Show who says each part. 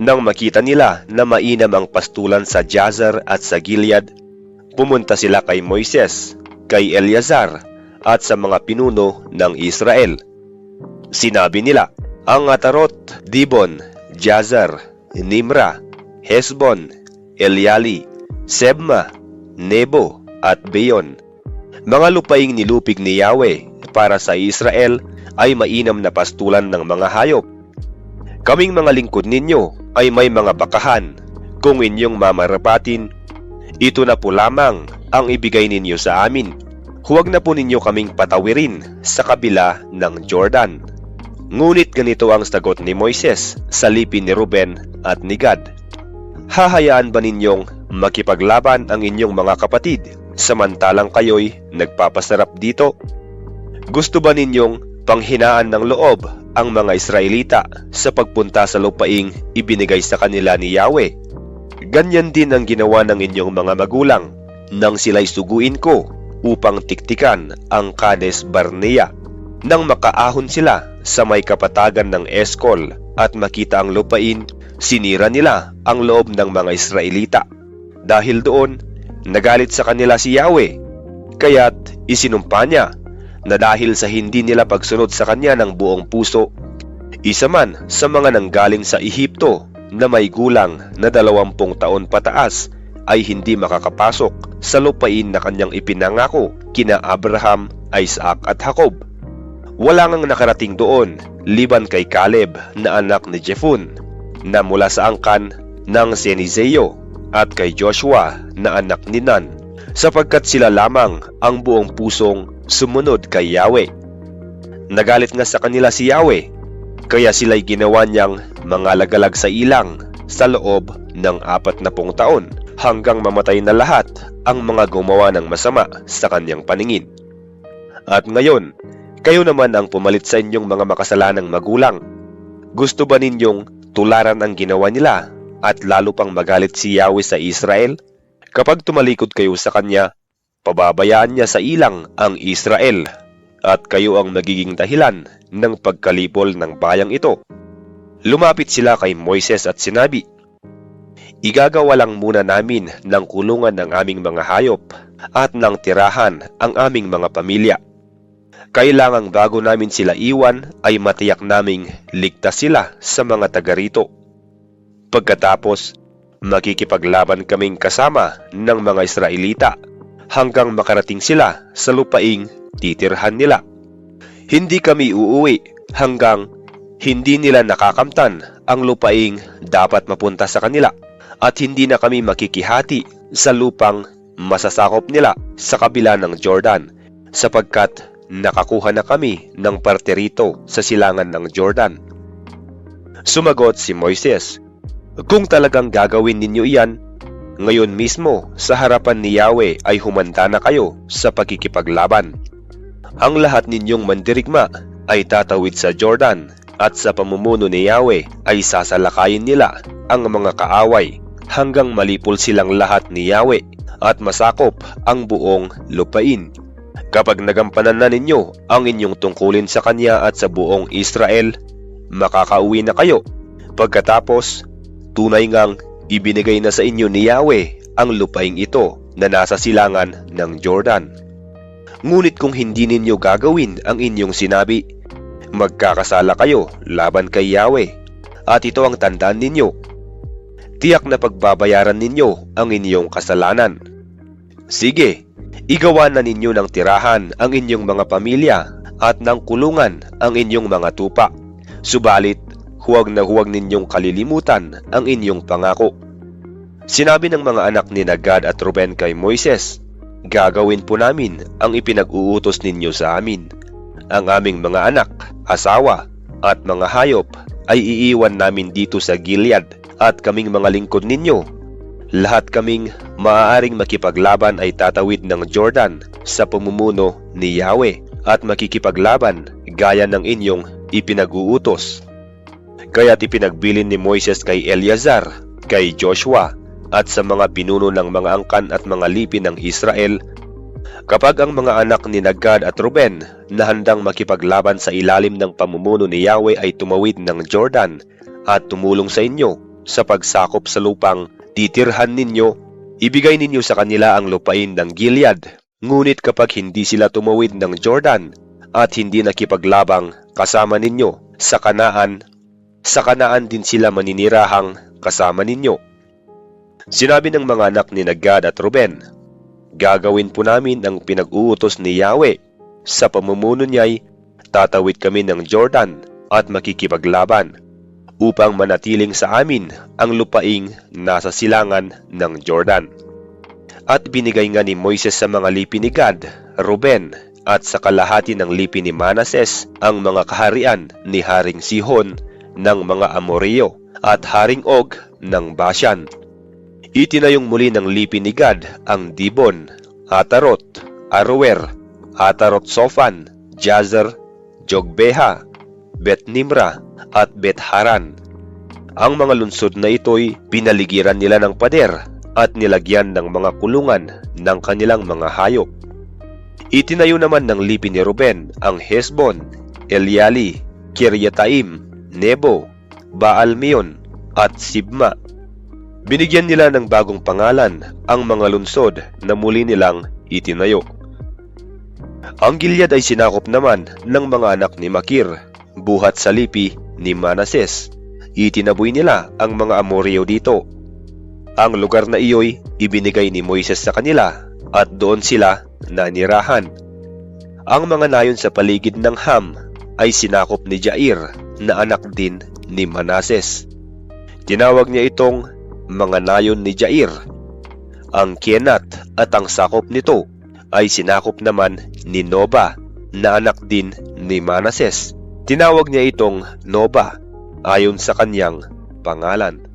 Speaker 1: Nang makita nila na mainam ang pastulan sa Jazer at sa Gilead, pumunta sila kay Moises, kay Eleazar at sa mga pinuno ng Israel. Sinabi nila, ang Atarot, Dibon, Jazer, Nimra, Hesbon, Eliali, Sebma, Nebo at Beyon. Mga lupaing nilupig ni Yahweh para sa Israel ay mainam na pastulan ng mga hayop. Kaming mga lingkod ninyo ay may mga bakahan. Kung inyong mamarapatin, ito na po lamang ang ibigay ninyo sa amin. Huwag na po ninyo kaming patawirin sa kabila ng Jordan. Ngunit ganito ang sagot ni Moises sa lipi ni Ruben at ni Gad. Hahayaan ba ninyong makipaglaban ang inyong mga kapatid samantalang kayo'y nagpapasarap dito? Gusto ba ninyong panghinaan ng loob ang mga Israelita sa pagpunta sa lupaing ibinigay sa kanila ni Yahweh? Ganyan din ang ginawa ng inyong mga magulang nang sila'y suguin ko upang tiktikan ang Kades Barnea. Nang makaahon sila sa may kapatagan ng Eskol at makita ang lupain, sinira nila ang loob ng mga Israelita. Dahil doon, nagalit sa kanila si Yahweh, kaya't isinumpa niya na dahil sa hindi nila pagsunod sa kanya ng buong puso, isa man sa mga nanggaling sa Ehipto na may gulang na dalawampung taon pataas ay hindi makakapasok sa lupain na kanyang ipinangako kina Abraham, Isaac at Jacob. Wala ngang nakarating doon liban kay Caleb na anak ni Jepun na mula sa angkan ng Senizeo at kay Joshua na anak ni Nun sapagkat sila lamang ang buong pusong sumunod kay Yahweh. Nagalit nga sa kanila si Yahweh, kaya sila'y ginawa niyang mga lagalag sa ilang sa loob ng apat na pong taon hanggang mamatay na lahat ang mga gumawa ng masama sa kanyang paningin. At ngayon, kayo naman ang pumalit sa inyong mga makasalanang magulang. Gusto ba ninyong tularan ang ginawa nila at lalo pang magalit si Yahweh sa Israel? Kapag tumalikod kayo sa kanya, pababayaan niya sa ilang ang Israel at kayo ang magiging dahilan ng pagkalipol ng bayang ito. Lumapit sila kay Moises at sinabi, Igagawa lang muna namin ng kulungan ng aming mga hayop at ng tirahan ang aming mga pamilya. Kailangang bago namin sila iwan ay matiyak naming ligtas sila sa mga taga rito. Pagkatapos, makikipaglaban kaming kasama ng mga Israelita hanggang makarating sila sa lupaing titirhan nila. Hindi kami uuwi hanggang hindi nila nakakamtan ang lupaing dapat mapunta sa kanila at hindi na kami makikihati sa lupang masasakop nila sa kabila ng Jordan sapagkat nakakuha na kami ng parte rito sa silangan ng Jordan. Sumagot si Moises, Kung talagang gagawin ninyo iyan, ngayon mismo sa harapan ni Yahweh ay humanda na kayo sa pagkikipaglaban. Ang lahat ninyong mandirigma ay tatawid sa Jordan at sa pamumuno ni Yahweh ay sasalakayin nila ang mga kaaway hanggang malipol silang lahat ni Yahweh at masakop ang buong lupain. Kapag nagampanan na ninyo ang inyong tungkulin sa Kanya at sa buong Israel, makakauwi na kayo. Pagkatapos, tunay ngang ibinigay na sa inyo ni Yahweh ang lupaing ito na nasa silangan ng Jordan. Ngunit kung hindi ninyo gagawin ang inyong sinabi, magkakasala kayo laban kay Yahweh. At ito ang tandaan ninyo. Tiyak na pagbabayaran ninyo ang inyong kasalanan. Sige, igawa na ninyo ng tirahan ang inyong mga pamilya at ng kulungan ang inyong mga tupa. Subalit, huwag na huwag ninyong kalilimutan ang inyong pangako. Sinabi ng mga anak ni Nagad at Ruben kay Moises, Gagawin po namin ang ipinag-uutos ninyo sa amin. Ang aming mga anak, asawa, at mga hayop ay iiwan namin dito sa Gilead at kaming mga lingkod ninyo. lahat kaming maaaring makipaglaban ay tatawid ng Jordan sa pamumuno ni Yahweh at makikipaglaban gaya ng inyong ipinag-uutos. Kaya't ipinagbilin ni Moises kay Eleazar, kay Joshua, at sa mga pinuno ng mga angkan at mga lipi ng Israel, kapag ang mga anak ni Nagad at Ruben na handang makipaglaban sa ilalim ng pamumuno ni Yahweh ay tumawid ng Jordan at tumulong sa inyo sa pagsakop sa lupang titirhan ninyo, ibigay ninyo sa kanila ang lupain ng Gilead. Ngunit kapag hindi sila tumawid ng Jordan at hindi nakipaglabang kasama ninyo sa Kanaan, sa Kanaan din sila maninirahang kasama ninyo. Sinabi ng mga anak ni Nagad at Ruben, Gagawin po namin ang pinag-uutos ni Yahweh. Sa pamumuno niya'y tatawid kami ng Jordan at makikipaglaban upang manatiling sa amin ang lupaing nasa silangan ng Jordan. At binigay nga ni Moises sa mga lipi ni Gad, Ruben, at sa kalahati ng lipi ni Manases ang mga kaharian ni Haring Sihon ng mga Amoreo at Haring Og ng Bashan. Itinayong muli ng lipi ni Gad ang Dibon, Atarot, Aroer, Atarot Sofan, Jazer, Jogbeha, Bet Nimra at Bet Haran. Ang mga lungsod na ito'y pinaligiran nila ng pader at nilagyan ng mga kulungan ng kanilang mga hayop. Itinayo naman ng lipi ni Ruben ang Hesbon, Eliali, Kiryataim, Nebo, Baalmeon at Sibma. Binigyan nila ng bagong pangalan ang mga lungsod na muli nilang itinayo. Ang Gilead ay sinakop naman ng mga anak ni Makir, buhat sa lipi ni Manases. Itinaboy nila ang mga Amoreo dito. Ang lugar na iyo'y ibinigay ni Moises sa kanila at doon sila nanirahan. Ang mga nayon sa paligid ng Ham ay sinakop ni Jair na anak din ni Manases. Tinawag niya itong mga nayon ni Jair. Ang Kenat at ang sakop nito ay sinakop naman ni Noba na anak din ni Manases. Tinawag niya itong Noba ayon sa kanyang pangalan.